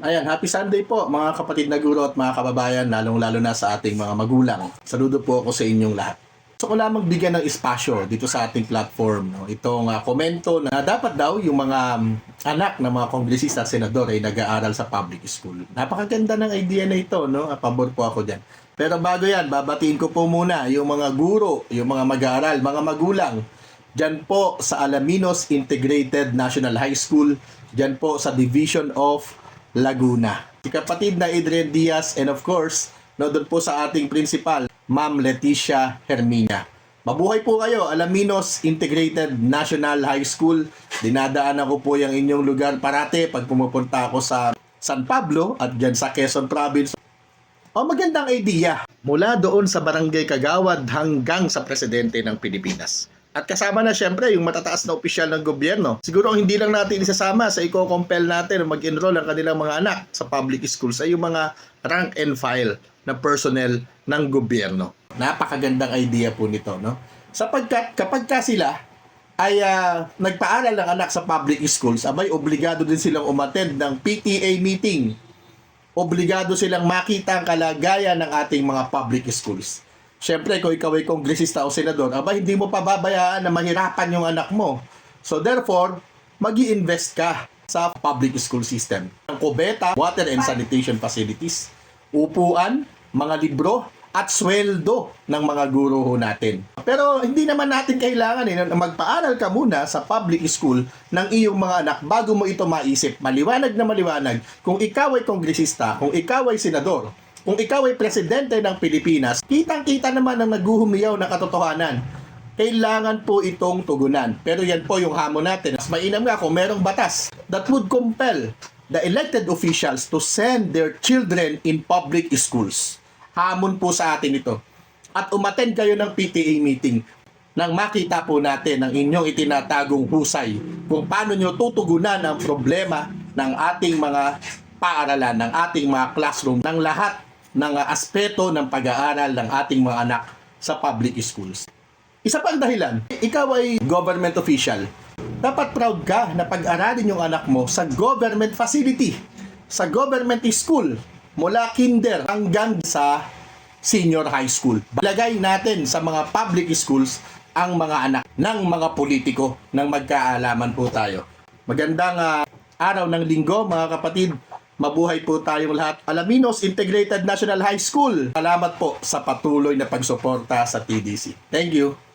Ayan, happy Sunday po mga kapatid na guro at mga kababayan, lalong-lalo na sa ating mga magulang. Saludo po ako sa inyong lahat. Gusto ko lamang bigyan ng espasyo dito sa ating platform. No? Itong ah, komento na dapat daw yung mga um, anak ng mga kongresista at senador ay nag-aaral sa public school. Napakaganda ng idea na ito. No? Ah, Pabor po ako dyan. Pero bago yan, babatiin ko po muna yung mga guro, yung mga mag-aaral, mga magulang. Diyan po sa Alaminos Integrated National High School, diyan po sa Division of Laguna. Si kapatid na Adrian Diaz and of course, no, doon po sa ating principal, Ma'am Leticia Hermina. Mabuhay po kayo, Alaminos Integrated National High School. Dinadaanan ko po yung inyong lugar parate pag pumupunta ako sa San Pablo at dyan sa Quezon Province. O magandang idea. Mula doon sa Barangay Kagawad hanggang sa Presidente ng Pilipinas. At kasama na syempre yung matataas na opisyal ng gobyerno. Siguro ang hindi lang natin isasama sa i-compel natin na mag-enroll ang kanilang mga anak sa public schools ay yung mga rank and file na personnel ng gobyerno. Napakagandang idea po nito, no? Sapagkat kapag ka sila ay ah, nagpaaral ng anak sa public schools, abay obligado din silang umattend ng PTA meeting obligado silang makita ang kalagayan ng ating mga public schools. Siyempre, kung ikaw ay kongresista o senador, aba, hindi mo pababayaan na mahirapan yung anak mo. So therefore, mag invest ka sa public school system. Ang kubeta, water and sanitation facilities, upuan, mga libro, at sweldo ng mga guro natin. Pero hindi naman natin kailangan eh, na magpaaral ka muna sa public school ng iyong mga anak bago mo ito maisip. Maliwanag na maliwanag kung ikaw ay kongresista, kung ikaw ay senador, kung ikaw ay presidente ng Pilipinas, kitang-kita naman ang naguhumiyaw na katotohanan. Kailangan po itong tugunan. Pero yan po yung hamon natin. Mas mainam nga kung merong batas that would compel the elected officials to send their children in public schools. Hamon po sa atin ito. At umattend kayo ng PTA meeting nang makita po natin ang inyong itinatagong husay kung paano nyo tutugunan ang problema ng ating mga paaralan, ng ating mga classroom, ng lahat ng uh, aspeto ng pag-aaral ng ating mga anak sa public schools. Isa pang dahilan, ikaw ay government official. Dapat proud ka na pag-aralin yung anak mo sa government facility, sa government school, mula kinder hanggang sa senior high school. Lagay natin sa mga public schools ang mga anak ng mga politiko ng magkaalaman po tayo. Magandang ah, araw ng linggo mga kapatid. Mabuhay po tayong lahat. Alaminos Integrated National High School. Salamat po sa patuloy na pagsuporta sa TDC. Thank you.